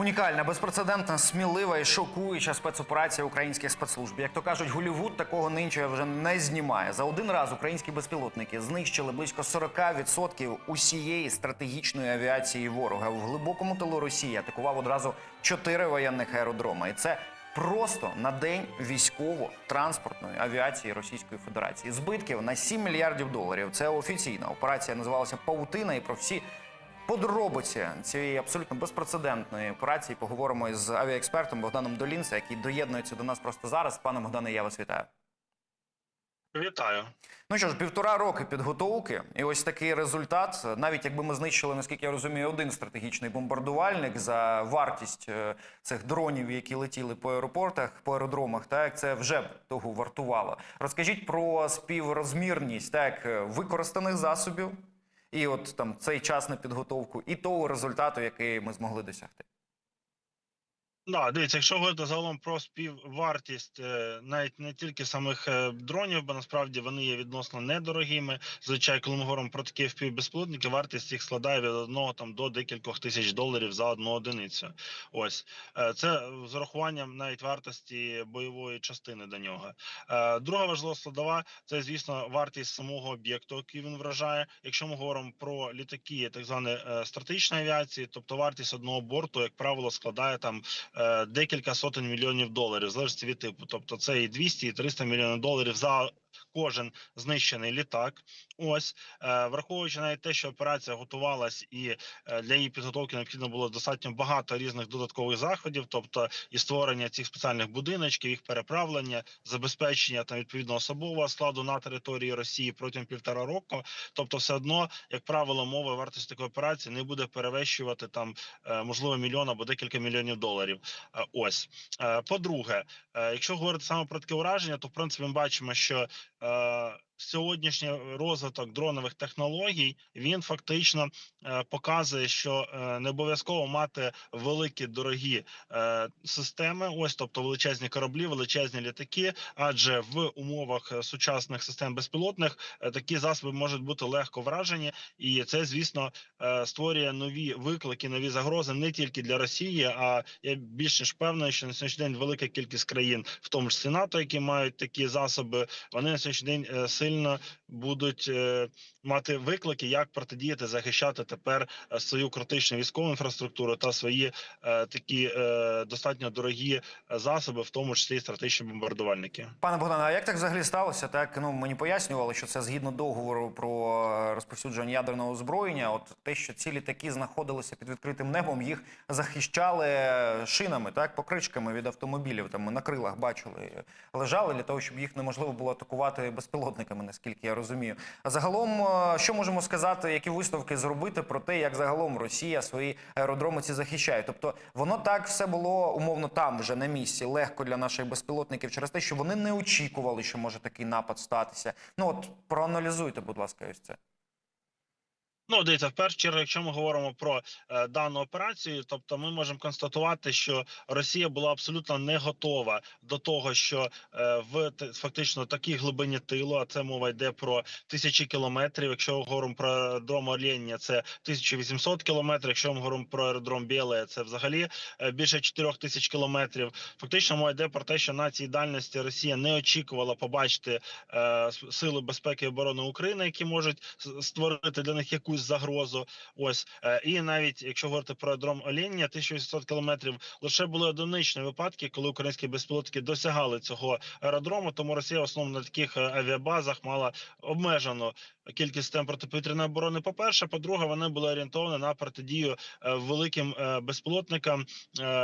Унікальна, безпрецедентна, смілива і шокуюча спецоперація українських спецслужб. Як то кажуть, Голівуд такого нинче вже не знімає. За один раз українські безпілотники знищили близько 40% усієї стратегічної авіації ворога. В глибокому тилу Росії атакував одразу чотири воєнних аеродрома. І це просто на день військово-транспортної авіації Російської Федерації. Збитків на 7 мільярдів доларів. Це офіційна операція називалася Паутина. І про всі Подробиці цієї абсолютно безпрецедентної операції поговоримо із авіаекспертом Богданом Долінцем, який доєднується до нас просто зараз. Пане Богдане, я вас вітаю. Вітаю. Ну що ж, півтора роки підготовки, і ось такий результат. Навіть якби ми знищили, наскільки я розумію, один стратегічний бомбардувальник за вартість е, цих дронів, які летіли по аеропортах, по аеродромах, так це вже б того вартувало. Розкажіть про співрозмірність так використаних засобів. І от там цей час на підготовку, і того результату, який ми змогли досягти. Да, дивіться, якщо говорити загалом про співвартість, е, навіть не тільки самих е, дронів, бо насправді вони є відносно недорогими. Звичайно, коли ми говоримо про такі впівбезпілотники, вартість їх складає від одного там до декількох тисяч доларів за одну одиницю. Ось Е, це з урахуванням навіть вартості бойової частини до нього. Друга важлива складова це, звісно, вартість самого об'єкту, який він вражає. Якщо ми говоримо про літаки, так званої стратегічної авіації, тобто вартість одного борту, як правило, складає там декілька сотень мільйонів доларів, в залежності від типу. Тобто це і 200, і 300 мільйонів доларів за кожен знищений літак. Ось е, враховуючи навіть те, що операція готувалась, і е, для її підготовки необхідно було достатньо багато різних додаткових заходів, тобто і створення цих спеціальних будиночків, їх переправлення, забезпечення там відповідно особового складу на території Росії протягом півтора року. Тобто, все одно, як правило, мова вартості такої операції не буде перевищувати там е, можливо мільйон або декілька мільйонів доларів. Ось по-друге, якщо говорити саме про таке ураження, то в принципі ми бачимо, що сьогоднішній розвиток дронових технологій він фактично е, показує, що е, не обов'язково мати великі дорогі е, системи, ось тобто величезні кораблі, величезні літаки. Адже в умовах сучасних систем безпілотних такі засоби можуть бути легко вражені, і це, звісно, створює нові виклики, нові загрози не тільки для Росії, а я більш ніж певний, що на сьогоднішній день велика кількість країн, в тому числі НАТО, які мають такі засоби, вони на сьогоднішній день е, сильно будуть е, мати виклики, як протидіяти, захищати тепер е, свою критичну військову інфраструктуру та свої е, такі достатньо дорогі засоби, в тому числі стратегічні бомбардувальники. Пане Богдане, а як так взагалі сталося? Так ну мені пояснювали, що це згідно договору про розповсюдження ядерного озброєння. От те, що ці літаки знаходилися під відкритим небом, їх захищали шинами, так покричками від автомобілів. Там на крилах бачили, лежали для того, щоб їх неможливо було атакувати безпілотниками, наскільки я розумію. А загалом, е, що можемо сказати, які висновки зробити про те, як загалом Росія свої аеродроми ці захищає? Тобто воно так все було умовно там вже на місці, легко для наших безпілотників через те, що вони не очікували, що може такий напад статися. Ну от проаналізуйте, будь ласка, ось це. Ну, дивіться, в першу чергу, якщо ми говоримо про е, дану операцію, тобто ми можемо констатувати, що Росія була абсолютно не готова до того, що е, в фактично такій глибині тилу, а це мова йде про тисячі кілометрів. Якщо ми говоримо про аеродром Оленя, це 1800 кілометрів. Якщо ми говоримо про аеродром Біле, це взагалі е, більше 4 тисяч кілометрів. Фактично мова йде про те, що на цій дальності Росія не очікувала побачити е, сили безпеки і оборони України, які можуть створити для них якусь загрозу. Ось е, і навіть якщо говорити про аеродром Оленя, 1800 кілометрів, лише були одиничні випадки, коли українські безпілотники досягали цього аеродрому. Тому Росія в основному на таких е, авіабазах мала обмежену кількість систем протиповітряної оборони. По перше, по-друге, вони були орієнтовані на протидію е, великим безпілотникам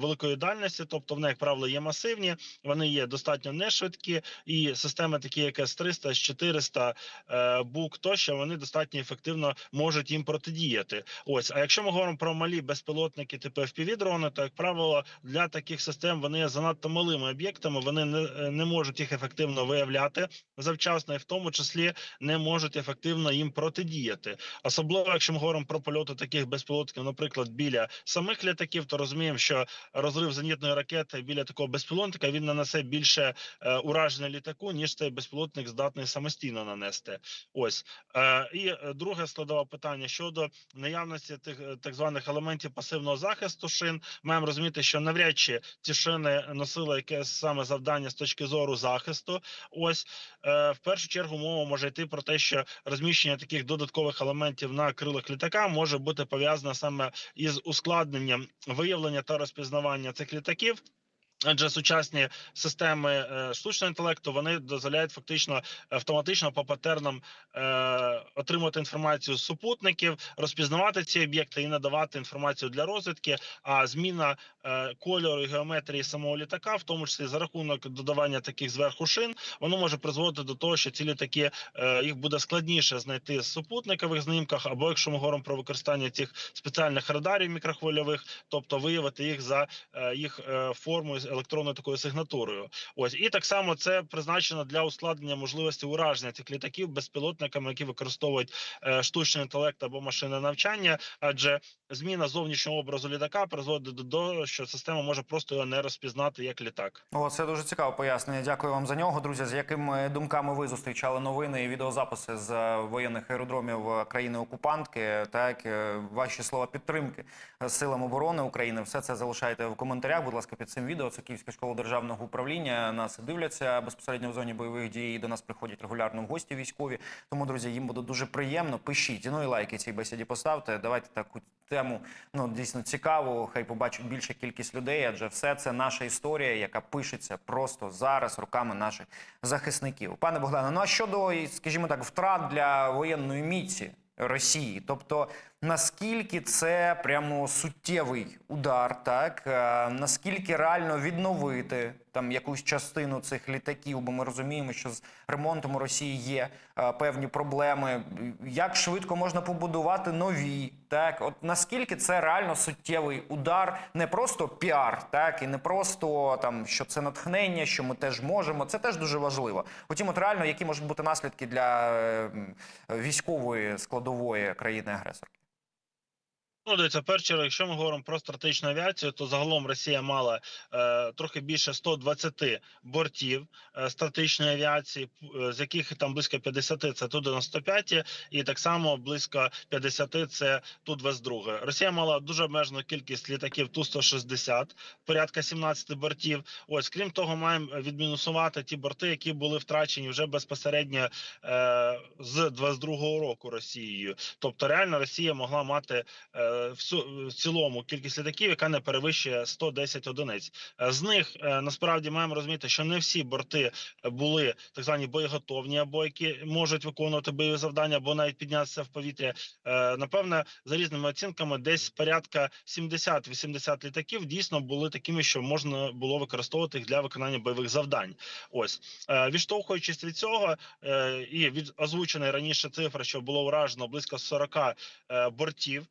великої дальності, тобто вони, як правило, є масивні, вони є достатньо нешвидкі, і системи, такі як С-300, С-400, е, БУК, тощо вони достатньо ефективно можуть їм протидіяти. Ось, а якщо ми говоримо про малі безпілотники, типу FPV-дрони, то як правило для таких систем вони є занадто малими об'єктами. Вони не, е, не можуть їх ефективно виявляти завчасно, і в тому числі не можуть ефективно їм протидіяти. Особливо, якщо ми говоримо про польоти таких безпілотників, наприклад, біля самих літаків, то розуміємо, що розрив зенітної ракети біля такого безпілотника він нанесе більше е, ураження літаку, ніж цей безпілотник здатний самостійно нанести. Ось е, і е, друге складова питання щодо наявності тих е, так званих елементів пасивного захисту шин. Маємо розуміти, що навряд чи ці шини носили якесь саме завдання з точки зору захисту. Ось е, в першу чергу мова може йти про те, що розміщення таких додаткових елементів на крилах літака може бути пов'язане саме із ускладненням виявлення та розпізнавання цих літаків. Адже сучасні системи е, штучного інтелекту вони дозволяють фактично автоматично по патернам е, отримувати інформацію з супутників, розпізнавати ці об'єкти і надавати інформацію для розвідки. А зміна е, кольору і геометрії самого літака, в тому числі за рахунок додавання таких зверху шин, воно може призводити до того, що ці літаки е, їх буде складніше знайти з супутникових знімках, або якщо ми говоримо про використання цих спеціальних радарів мікрохвильових, тобто виявити їх за е, їх е, формою електронною такою сигнатурою. Ось і так само це призначено для ускладнення можливості ураження цих літаків безпілотниками, які використовують е, штучний інтелект або машинне навчання, адже зміна зовнішнього образу літака призводить до того, що система може просто його не розпізнати як літак. О, це дуже цікаве пояснення. Дякую вам за нього, друзі. З якими думками ви зустрічали новини і відеозаписи з е, воєнних аеродромів е, країни-окупантки? Так, ваші слова підтримки силам оборони України. Все це залишайте в коментарях. Будь ласка, під цим відео. Це Київська школа державного управління. Нас дивляться безпосередньо в зоні бойових дій. До нас приходять регулярно в гості військові. Тому, друзі, їм буде дуже приємно. Пишіть ну і лайки цій бесіді поставте. Давайте таку тему ну дійсно цікаву. Хай побачить більша кількість людей, адже все це наша історія, яка пишеться просто зараз руками наших захисників. Пане Богдане, ну а щодо, скажімо так, втрат для воєнної міці Росії, тобто наскільки це прямо суттєвий удар, так Е, наскільки реально відновити там якусь частину цих літаків, бо ми розуміємо, що з ремонтом у Росії є е, певні проблеми. Як швидко можна побудувати нові? Так, от наскільки це реально суттєвий удар, не просто піар, так і не просто там, що це натхнення, що ми теж можемо. Це теж дуже важливо. Потім, от реально, які можуть бути наслідки для е, військової складової країни агресорки? Ну, дивіться, в якщо ми говоримо про стратегічну авіацію, то загалом Росія мала е, трохи більше 120 бортів е, стратегічної авіації, е, з яких там близько 50 – це Ту-95, і так само близько 50 – це Ту-22. Росія мала дуже обмежену кількість літаків Ту-160, порядка 17 бортів. Ось, крім того, маємо відмінусувати ті борти, які були втрачені вже безпосередньо е, з 22-го року Росією. Тобто, реально Росія могла мати е, в цілому кількість літаків, яка не перевищує 110 одиниць. Е, З них е, насправді маємо розуміти, що не всі борти були так звані боєготовні, або які можуть виконувати бойові завдання, або навіть піднятися в повітря. Е, Напевне, за різними оцінками, десь порядка 70-80 літаків дійсно були такими, що можна було використовувати їх для виконання бойових завдань. Ось Е, відштовхуючись від цього е, і від озвученої раніше цифри, що було уражено близько 40 е, бортів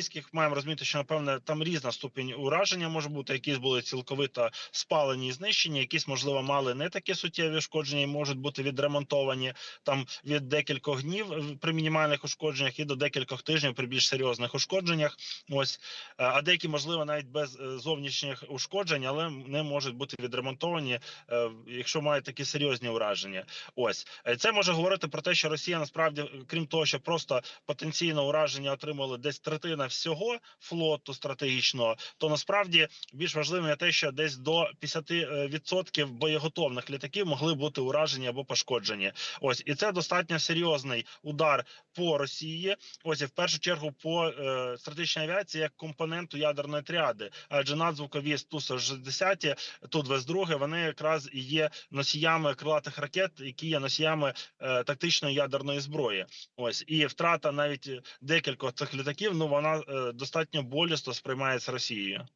російських. Маємо розуміти, що напевне там різна ступінь ураження може бути. Якісь були цілковито спалені і знищені, якісь можливо мали не такі суттєві ушкодження і можуть бути відремонтовані там від декількох днів при мінімальних ушкодженнях і до декількох тижнів при більш серйозних ушкодженнях. Ось Е, а деякі можливо навіть без е, зовнішніх ушкоджень, але не можуть бути відремонтовані, е, якщо мають такі серйозні ураження. Ось це може говорити про те, що Росія насправді, крім того, що просто потенційно ураження отримали десь третина всього флоту стратегічного, то насправді більш важливим є те, що десь до 50% боєготовних літаків могли бути уражені або пошкоджені. Ось і це достатньо серйозний удар по Росії. Ось і в першу чергу по е, стратегічній авіації як компоненту ядерної тріади, адже надзвукові Ту-160, Ту-22, вони якраз і є носіями крилатих ракет, які є носіями е, тактичної ядерної зброї. Ось і втрата навіть е, декількох цих літаків. Ну вона е, достатньо болісно сприймається Росією.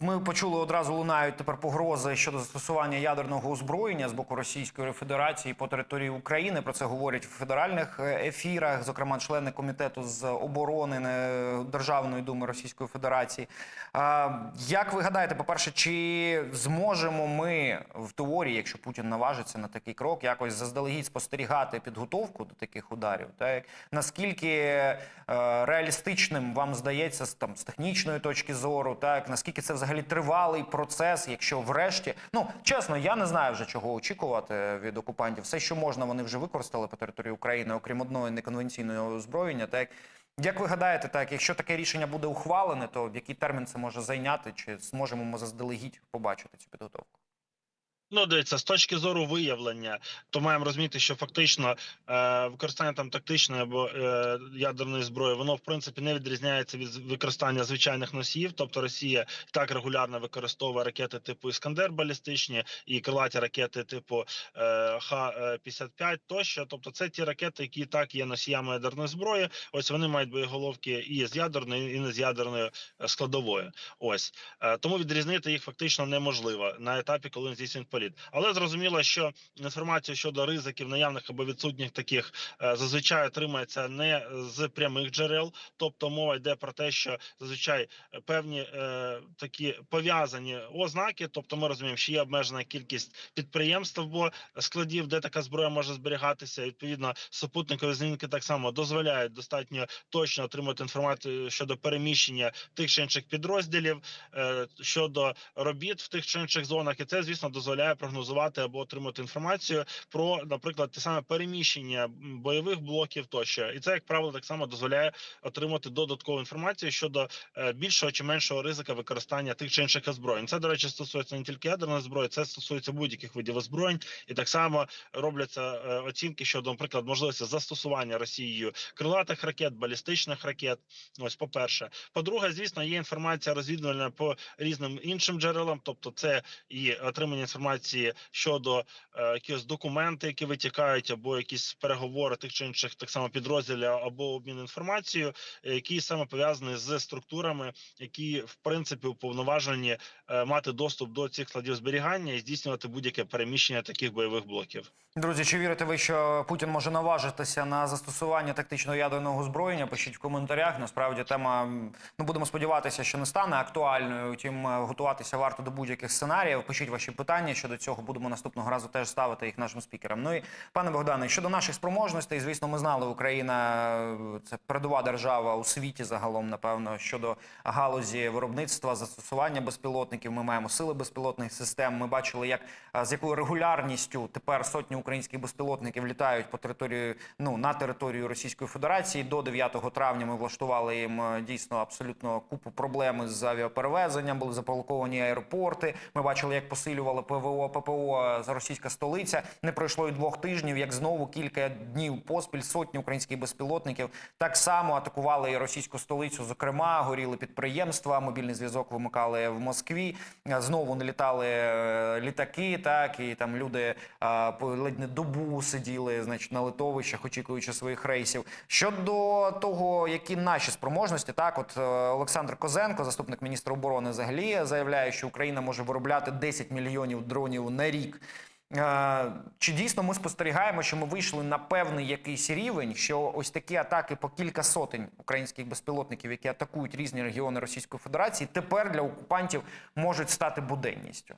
Ми почули одразу лунають тепер погрози щодо застосування ядерного озброєння з боку Російської Федерації по території України. Про це говорять в федеральних е, ефірах, зокрема члени комітету з оборони е, Державної думи Російської Федерації. Як ви гадаєте, по-перше, чи зможемо ми в теорії, якщо Путін наважиться на такий крок, якось заздалегідь спостерігати підготовку до таких ударів? Так наскільки е, реалістичним вам здається там з технічної точки зору? Так наскільки це взагалі тривалий процес, якщо врешті, ну чесно, я не знаю вже чого очікувати від окупантів. Все, що можна, вони вже використали по території України, окрім одного неконвенційної озброєння. Так як ви гадаєте, так якщо таке рішення буде ухвалене, то який термін це може зайняти? Чи зможемо ми заздалегідь побачити цю підготовку? Ну, дивіться, з точки зору виявлення, то маємо розуміти, що фактично е, використання там тактичної або е, ядерної зброї, воно в принципі не відрізняється від використання звичайних носіїв. Тобто Росія так регулярно використовує ракети типу Іскандер балістичні і крилаті ракети типу е, Х-55 тощо. Тобто, це ті ракети, які так є носіями ядерної зброї. Ось вони мають боєголовки і з ядерної, і не з ядерною е, складовою. Ось Е, тому відрізнити їх фактично неможливо на етапі, коли здійснюють політ. Але зрозуміло, що інформація щодо ризиків наявних або відсутніх таких е, зазвичай отримується не з прямих джерел, тобто мова йде про те, що зазвичай певні е, такі пов'язані ознаки, тобто ми розуміємо, що є обмежена кількість підприємств або складів, де така зброя може зберігатися. Відповідно, супутникові знімки так само дозволяють достатньо точно отримати інформацію щодо переміщення тих чи інших підрозділів, е, щодо робіт в тих чи інших зонах, і це звісно дозволяє прогнозувати або отримати інформацію про, наприклад, те саме переміщення бойових блоків тощо, і це як правило так само дозволяє отримати додаткову інформацію щодо е, більшого чи меншого ризика використання тих чи інших озброєнь. Це до речі стосується не тільки ядерної зброї, це стосується будь-яких видів озброєнь, і так само робляться е, оцінки щодо, наприклад, можливості застосування Росією крилатих ракет, балістичних ракет. Ось, по перше, по-друге, звісно, є інформація розвідувальна по різним іншим джерелам, тобто це і отримання інформації щодо е, якихось документи, які витікають, або якісь переговори тих чи інших так само підрозділів, або обмін інформацією, е, які саме пов'язані з структурами, які в принципі уповноважені е, мати доступ до цих складів зберігання і здійснювати будь-яке переміщення таких бойових блоків. Друзі, чи вірите ви, що Путін може наважитися на застосування тактичного ядерного озброєння? Пишіть в коментарях. Насправді тема ну будемо сподіватися, що не стане актуальною. Втім, е, готуватися варто до будь-яких сценаріїв. Пишіть ваші питання щодо цього. Будемо наступного разу теж ставити їх нашим спікерам. Ну і пане Богдане, щодо наших спроможностей, звісно, ми знали, Україна це передова держава у світі загалом, напевно, щодо галузі виробництва, застосування безпілотників. Ми маємо сили безпілотних систем. Ми бачили, як з якою регулярністю тепер сотні українських безпілотників літають по території, ну на територію Російської Федерації. До 9 травня ми влаштували їм е, дійсно абсолютно купу проблем з авіаперевезенням. Були заблоковані аеропорти. Ми бачили, як посилювали ПВО ППО за російська столиця. Не пройшло й двох тижнів, як знову кілька днів поспіль сотні українських безпілотників так само атакували і російську столицю. Зокрема, горіли підприємства, мобільний зв'язок вимикали в Москві. Е, Знову не літали е, літаки. Так і там люди е, по ледь не добу сиділи, значить, на литовищах, очікуючи своїх рейсів. Щодо того, які наші спроможності, так от е, Олександр Козенко, заступник міністра оборони, взагалі заявляє, що Україна може виробляти 10 мільйонів дронів на рік. Е, Чи дійсно ми спостерігаємо, що ми вийшли на певний якийсь рівень, що ось такі атаки по кілька сотень українських безпілотників, які атакують різні регіони Російської Федерації, тепер для окупантів можуть стати буденністю?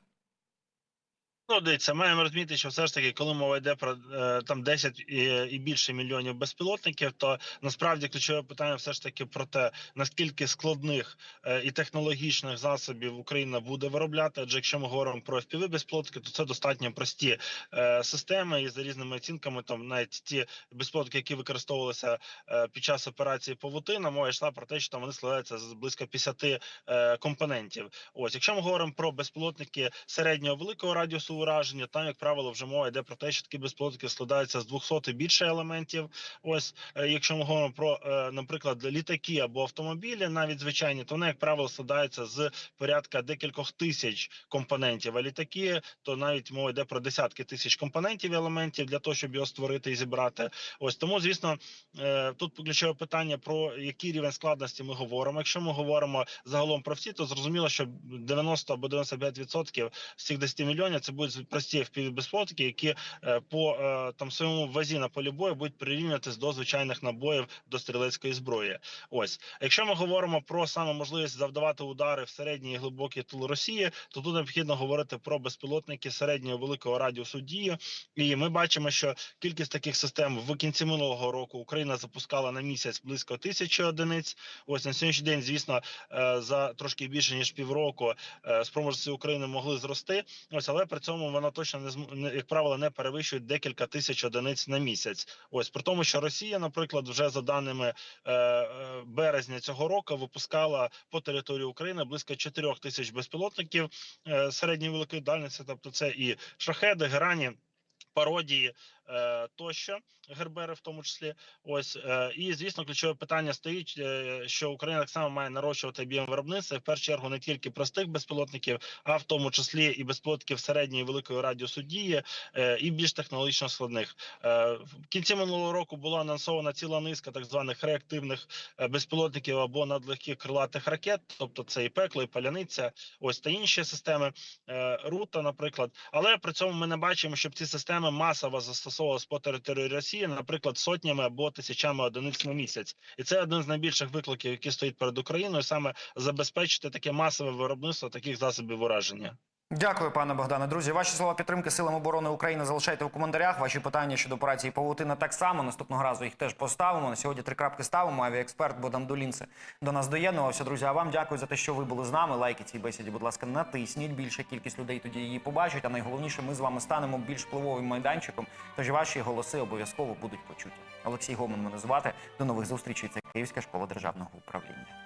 Ну, дивіться, маємо розуміти, що все ж таки, коли мова йде про е, там 10 і, і більше мільйонів безпілотників, то насправді ключове питання все ж таки про те, наскільки складних е, і технологічних засобів Україна буде виробляти. Адже якщо ми говоримо про FPV безпілотники, то це достатньо прості е, системи, і за різними оцінками, там навіть ті безпілотники, які використовувалися е, під час операції Павутина, мова йшла про те, що там вони складаються з близько 50 е, компонентів. Ось, якщо ми говоримо про безпілотники середнього великого радіусу ураження, там, як правило, вже мова йде про те, що такі безпілотники складаються з 200 і більше елементів. Ось, е, якщо ми говоримо про, е, наприклад, літаки або автомобілі, навіть звичайні, то вони, як правило, складаються з порядка декількох тисяч компонентів. А літаки, то навіть мова йде про десятки тисяч компонентів і елементів для того, щоб його створити і зібрати. Ось тому, звісно, е, тут ключове питання про який рівень складності ми говоримо. Якщо ми говоримо загалом про всі, то зрозуміло, що 90 або 95% з цих 10 мільйонів це будуть будуть прості fpv безпілотники, які е, по е, там своєму вазі на полі бою будуть прирівнюватись до звичайних набоїв до стрілецької зброї. Ось, якщо ми говоримо про саме можливість завдавати удари в середній і глибокий тил Росії, то тут необхідно говорити про безпілотники середнього великого радіусу дії. І ми бачимо, що кількість таких систем в кінці минулого року Україна запускала на місяць близько тисячі одиниць. Ось на сьогоднішній день, звісно, е, за трошки більше ніж півроку спроможності України могли зрости. Ось, але при цьому вона точно не як правило не перевищує декілька тисяч одиниць на місяць. Ось при тому, що Росія, наприклад, вже за даними е, е, березня цього року випускала по території України близько 4 тисяч безпілотників е, середньої великої дальності, тобто це і шахеди, герані. Пародії тощо Гербери, в тому числі, ось е, і звісно, ключове питання стоїть, е, що Україна так само має нарощувати об'єм виробництва в першу чергу не тільки простих безпілотників, а в тому числі і безпілотників середньої великої радіусу дії, е, і більш технологічно складних. Е, в кінці минулого року була анонсована ціла низка так званих реактивних е, безпілотників або надлегких крилатих ракет, тобто це і пекло, і паляниця, ось та інші системи е, рута, наприклад. Але при цьому ми не бачимо, щоб ці системи масово застосовувалися по території Росії, наприклад, сотнями або тисячами одиниць на місяць, і це один з найбільших викликів, які стоїть перед Україною, саме забезпечити таке масове виробництво таких засобів ураження. Дякую, пане Богдане. Друзі, ваші слова підтримки силам оборони України залишайте у коментарях. Ваші питання щодо операції Павутина так само. Наступного разу їх теж поставимо. На сьогодні три крапки ставимо. Авіаексперт Богдан Долінце до нас доєднувався. Друзі, а вам дякую за те, що ви були з нами. Лайки цій бесіді, будь ласка, натисніть. Більша кількість людей тоді її побачить. А найголовніше, ми з вами станемо більш впливовим майданчиком. Тож ваші голоси обов'язково будуть почуті. Олексій Гомин мене звати. До нових зустрічей. Це Київська школа державного управління.